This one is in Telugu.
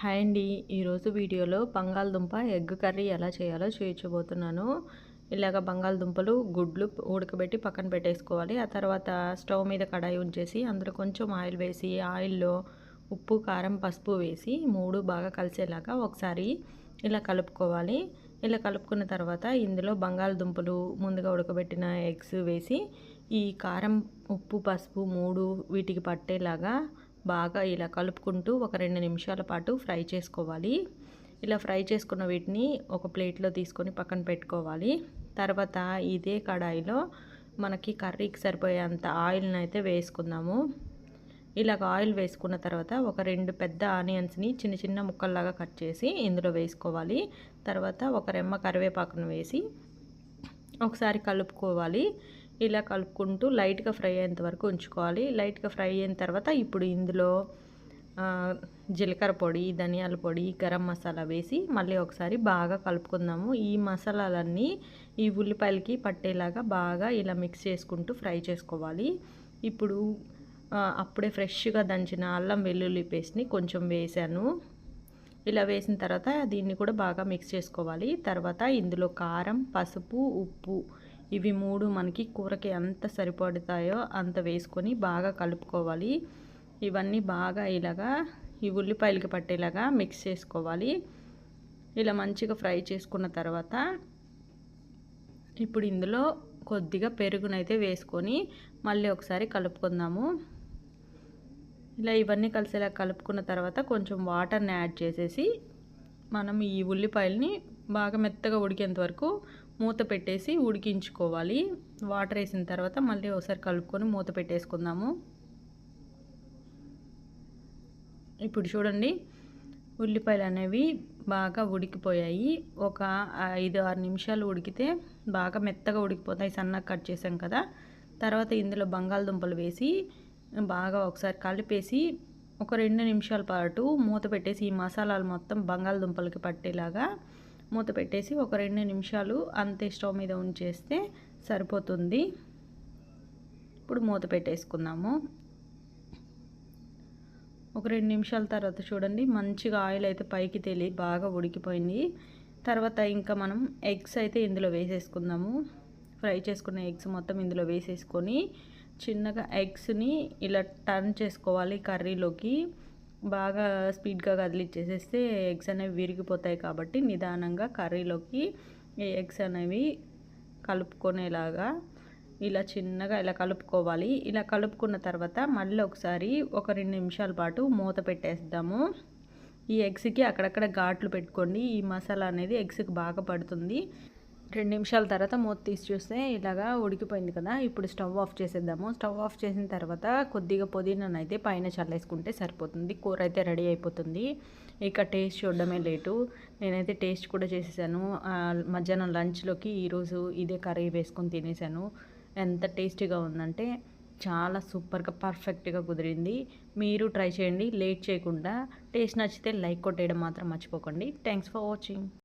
హాయ్ అండి. ఈరోజు వీడియోలో బంగాళదుంప ఎగ్ కర్రీ ఎలా చేయాలో చూపించబోతున్నాను ఇలాగ బంగాళదుంపలు గుడ్లు ఉడకబెట్టి పక్కన పెట్టేసుకోవాలి. ఆ తర్వాత స్టవ్ మీద కడాయి ఉంచేసి అందులో కొంచెం ఆయిల్ వేసి ఆయిల్లో ఉప్పు కారం పసుపు వేసి మూడు బాగా కలిసేలాగా ఒకసారి ఇలా కలుపుకోవాలి. ఇలా కలుపుకున్న తర్వాత ఇందులో బంగాళదుంపలు ముందుగా ఉడకబెట్టిన ఎగ్స్ వేసి ఈ కారం ఉప్పు పసుపు మూడు వీటికి పట్టేలాగా బాగా ఇలా కలుపుకుంటూ ఒక రెండు నిమిషాల పాటు ఫ్రై చేసుకోవాలి. ఇలా ఫ్రై చేసుకున్న వీటిని ఒక ప్లేట్లో తీసుకొని పక్కన పెట్టుకోవాలి. తర్వాత ఇదే కడాయిలో మనకి కర్రీకి సరిపోయేంత ఆయిల్ని అయితే వేసుకుందాము. ఇలాగ ఆయిల్ వేసుకున్న తర్వాత ఒక రెండు పెద్ద ఆనియన్స్ని చిన్న చిన్న ముక్కల్లాగా కట్ చేసి ఇందులో వేసుకోవాలి. తర్వాత ఒక రెమ్మ కరివేపాకును వేసి ఒకసారి కలుపుకోవాలి. ఇలా కలుపుకుంటూ లైట్గా ఫ్రై అయ్యేంత వరకు ఉంచుకోవాలి. లైట్గా ఫ్రై అయిన తర్వాత ఇప్పుడు ఇందులో జీలకర్ర పొడి ధనియాల పొడి గరం మసాలా వేసి మళ్ళీ ఒకసారి బాగా కలుపుకుందాము. ఈ మసాలాలన్నీ ఈ ఉల్లిపాయలకి పట్టేలాగా బాగా ఇలా మిక్స్ చేసుకుంటూ ఫ్రై చేసుకోవాలి. ఇప్పుడు అప్పుడే ఫ్రెష్గా దంచిన అల్లం వెల్లుల్లి పేస్ట్ని కొంచెం వేసాను. ఇలా వేసిన తర్వాత దీన్ని కూడా బాగా మిక్స్ చేసుకోవాలి. తర్వాత ఇందులో కారం పసుపు ఉప్పు ఇవి మూడు మనకి కూరకి ఎంత సరిపడతాయో అంత వేసుకొని బాగా కలుపుకోవాలి. ఇవన్నీ బాగా ఇలాగా ఈ ఉల్లిపాయలకి పట్టేలాగా మిక్స్ చేసుకోవాలి. ఇలా మంచిగా ఫ్రై చేసుకున్న తర్వాత ఇప్పుడు ఇందులో కొద్దిగా పెరుగునైతే వేసుకొని మళ్ళీ ఒకసారి కలుపుకుందాము. ఇలా ఇవన్నీ కలిసేలా కలుపుకున్న తర్వాత కొంచెం వాటర్ని యాడ్ చేసేసి మనం ఈ ఉల్లిపాయలని బాగా మెత్తగా ఉడికేంత వరకు మూత పెట్టేసి ఉడికించుకోవాలి. వాటర్ వేసిన తర్వాత మళ్ళీ ఒకసారి కలుపుకొని మూత పెట్టేసుకుందాము. ఇప్పుడు చూడండి ఉల్లిపాయలు అనేవి బాగా ఉడికిపోయాయి. ఒక ఐదు ఆరు నిమిషాలు ఉడికితే బాగా మెత్తగా ఉడికిపోతాయి. సన్నగా కట్ చేసాం కదా. తర్వాత ఇందులో బంగాళదుంపలు వేసి బాగా ఒకసారి కలిపేసి ఒక రెండు నిమిషాల పాటు మూత పెట్టేసి ఈ మసాలాలు మొత్తం బంగాళదుంపలకి పట్టేలాగా మూత పెట్టేసి ఒక రెండు నిమిషాలు అంతే స్టవ్ మీద ఉంచేస్తే సరిపోతుంది. ఇప్పుడు మూత పెట్టేసుకుందాము. ఒక రెండు నిమిషాల తర్వాత చూడండి మంచిగా ఆయిల్ అయితే పైకి తేలి బాగా ఉడికిపోయింది. తర్వాత ఇంకా మనం ఎగ్స్ అయితే ఇందులో వేసేసుకుందాము. ఫ్రై చేసుకున్న ఎగ్స్ మొత్తం ఇందులో వేసేసుకొని చిన్నగా ఎగ్స్ని ఇలా టర్న్ చేసుకోవాలి కర్రీలోకి. బాగా స్పీడ్గా కదిలిచ్చేసేస్తే ఎగ్స్ అనేవి విరిగిపోతాయి కాబట్టి నిదానంగా కర్రీలోకి ఎగ్స్ అనేవి కలుపుకునేలాగా ఇలా చిన్నగా ఇలా కలుపుకోవాలి. ఇలా కలుపుకున్న తర్వాత మళ్ళీ ఒకసారి ఒక రెండు నిమిషాల పాటు మూత పెట్టేద్దాము. ఈ ఎగ్స్కి అక్కడక్కడ ఘాట్లు పెట్టుకోండి. ఈ మసాలా అనేది ఎగ్స్కి బాగా పడుతుంది. రెండు నిమిషాల తర్వాత మూత తీసి చూస్తే ఇలాగా ఉడికిపోయింది కదా ఇప్పుడు స్టవ్ ఆఫ్ చేసేద్దాము. స్టవ్ ఆఫ్ చేసిన తర్వాత కొద్దిగా పుదీనాను అయితే పైన చల్లేసుకుంటే సరిపోతుంది. కూర అయితే రెడీ అయిపోతుంది. ఇక టేస్ట్ చూడడమే లేటు. నేనైతే టేస్ట్ కూడా చేసేసాను. మధ్యాహ్నం లంచ్లోకి ఈరోజు ఇదే కర్రీ వేసుకొని తినేసాను. ఎంత టేస్టీగా ఉందంటే చాలా సూపర్గా పర్ఫెక్ట్గా కుదిరింది. మీరు ట్రై చేయండి లేట్ చేయకుండా. టేస్ట్ నచ్చితే లైక్ కొట్టేయడం మాత్రం మర్చిపోకండి. Thanks for watching.